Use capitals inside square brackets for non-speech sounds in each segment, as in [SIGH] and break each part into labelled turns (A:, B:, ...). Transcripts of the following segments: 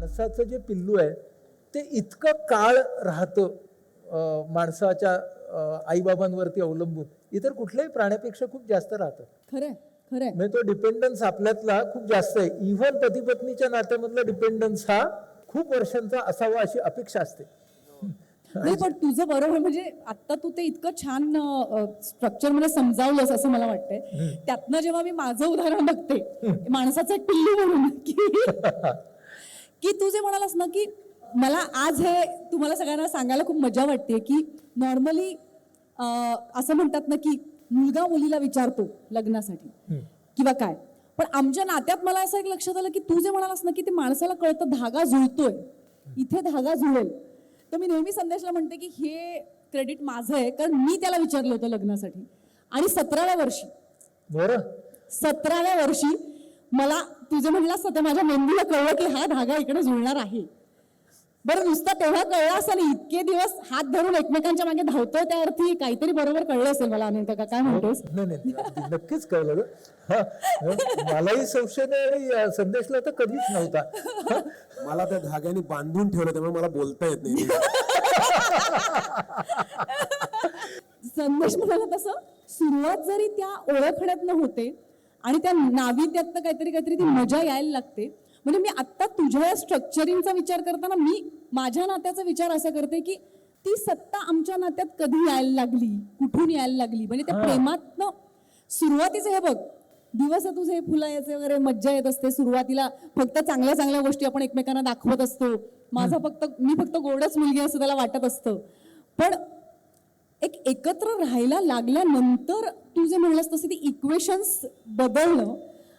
A: माणसाचं जे पिल्लू आहे ते इतकं काळ राहतं माणसाच्या आईबाबांवरती अवलंबून. इतर कुठल्याही प्राण्यापेक्षा खूप जास्त राहतं.
B: खरंय खरंय.
A: म्हणजे तो डिपेंडन्स आपल्यातला खूप जास्त आहे. इव्हन पती पत्नीच्या नात्यामधला डिपेंडन्स हा खूप वर्षांचा असावा अशी अपेक्षा असते.
B: नाही पण तुझं बरोबर म्हणजे आता तू ते इतकं छान स्ट्रक्चरमध्ये समजावलंस असं मला वाटतंय. त्यातनं जेव्हा मी माझं उदाहरण बघते माणसाचं एक पिल्लू म्हणून की [LAUGHS] की तू जे म्हणालास ना की मला आज हे तुम्हाला सगळ्यांना सांगायला खूप मजा वाटते की नॉर्मली असं म्हणतात ना की मुलगा मुलीला विचारतो लग्नासाठी किंवा काय. पण आमच्या नात्यात मला असं एक लक्षात आलं की तू जे म्हणालास ना की ते माणसाला कळतं धागा जुळतोय. इथे धागा जुळेल. तर मी नेहमी संदेशला म्हणते की हे क्रेडिट माझं आहे कारण मी त्याला विचारलं होतं लग्नासाठी. आणि सतराव्या वर्षी
A: बरं.
B: सतराव्या वर्षी मला तुझे म्हणलास ना ते माझ्या मेंदूला कळलं की हा धागा इकडे जुळणार आहे. बरं नुसतं तेव्हा कळलं असं नाही इतके दिवस हात धरून एकमेकांच्या मागे धावतोय त्या अर्थी काहीतरी बरोबर कळलं असेल मला अनंत काका काय म्हणतोस?
A: नाही नाही नक्कीच कळलं. हा, मलाही संशय नाही संदेशला तर कधीच नव्हता.
C: मला त्या धाग्याने बांधून ठेवलं त्यामुळे मला बोलता येत नाही.
B: संदेश म्हणाला तसं सुरुवात जरी त्या ओळखण्यातनं होते आणि त्या नावित्यातनं काहीतरी काहीतरी ती मजा यायला लागते. म्हणजे मी आत्ता तुझ्या या स्ट्रक्चरिंगचा विचार करताना मी माझ्या नात्याचा विचार असा करते की ती सत्ता आमच्या नात्यात कधी यायला लागली? कुठून यायला लागली? म्हणजे त्या प्रेमातनं सुरुवातीचं हे बघ दिवस तुझे फुलं याचे वगैरे मज्जा येत असते. सुरुवातीला फक्त चांगल्या चांगल्या गोष्टी आपण एकमेकांना दाखवत असतो. माझा फक्त मी फक्त गोडच मुलगी असं त्याला वाटत असतं. पण एक एकत्र राहायला लागल्यानंतर तू जे म्हणलंस तसे ती इक्वेशन्स बदलणं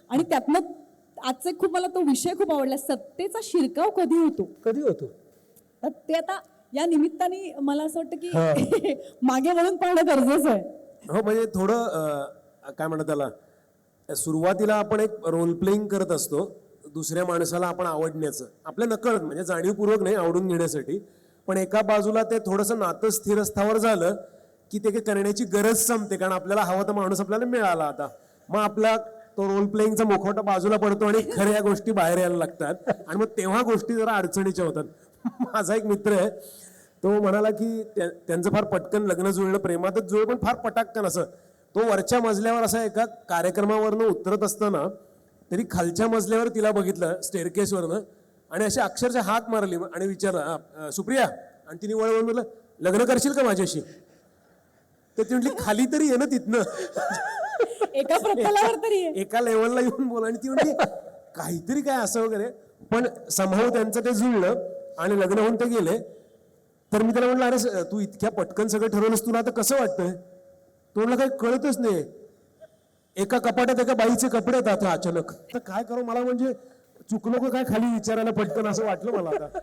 B: आणि त्यातनं आजचा खूप मला तो विषय खूप आवडला. सत्तेचा शिरकाव कधी होतो?
A: कधी होतो?
B: तर ते आता या निमित्ताने मला असं वाटतं की [LAUGHS] मागे वळून पाहणं गरजेचं आहे.
C: हो म्हणजे थोडं अं, काय म्हणतात त्याला सुरुवातीला आपण एक रोल प्लेइंग करत असतो. दुसऱ्या माणसाला आपण आवडण्याचं. आपल्या नकळत म्हणजे जाणीवपूर्वक नाही आवडून घेण्यासाठी. पण एका बाजूला ते थोडंसं नातं स्थिरस्थावर झालं की ते काही करण्याची गरज संपते कारण आपल्याला हवा तर माणूस आपल्याला मिळाला आता. मग आपला तो रोल प्लेईंगचा मुखवटा बाजूला पडतो आणि खऱ्या गोष्टी बाहेर यायला लागतात. आणि मग तेव्हा गोष्टी जरा अडचणीच्या होतात. माझा एक मित्र आहे तो म्हणाला की त्या- त्यांचं फार पटकन लग्न जुळलं प्रेमातच जुळलं पण फार पटाकन असं. तो वरच्या मजल्यावर असा एका कार्यक्रमावरनं उतरत असताना तरी खालच्या मजल्यावर तिला बघितलं स्टेअरकेसवरनं आणि अशी अक्षरशः हाक मारली आणि विचारलं "अ, अ, सुप्रिया. आणि तिने वळवून म्हटलं लग्न करशील का माझ्याशी? तर ती म्हटली खाली तरी ये ना तिथनं.
B: एका तरी.
C: एका लेवलला येऊन बोला आणि ती म्हणली काहीतरी काय असं वगैरे. पण संभव त्यांचं ते जुळलं आणि लग्न होऊन ते गेले. तर मी त्याला म्हटलं अरे तू इतक्या पटकन सगळं ठरवलंस तुला आता कसं वाटतंय? तो म्हणला काही कळतच नाही. एका कपाटात एका बाईचे कपडे आहेत आता अचानक. तर काय करू मला म्हणजे चुकलो का काय खाली विचारायला पटकन असं वाटलं मला आता.